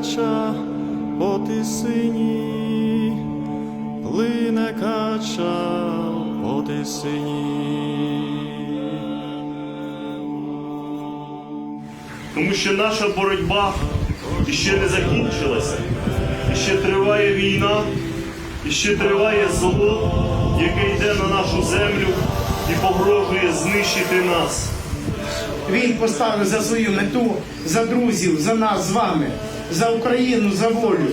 кача по тисині, плине кача по тисині. Тому що наша боротьба іще не закінчилася, іще триває війна, іще триває зло, яке йде на нашу землю і погрожує знищити нас. Він поставив за свою мету, за друзів, за нас з вами, за Україну, за волю.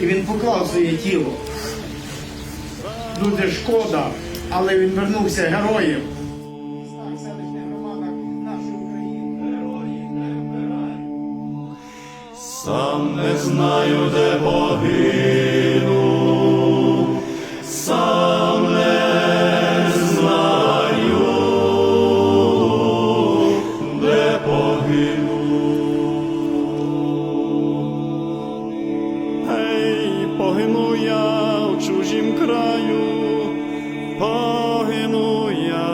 І він поклав своє тіло. Дуже шкода, але він вернувся героєм. Сам не знаю, де погину, погину я в чужім краю, погину я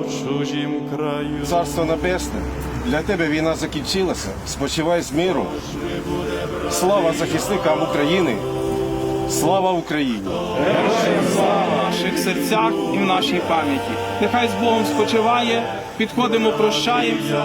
в чужім краю. Царство Небесне, для тебе війна закінчилася. Спочивай з миром. Слава захисникам України. Слава Україні! в наших серцях і в нашій пам'яті. Нехай з Богом спочиває, підходимо, прощаємося.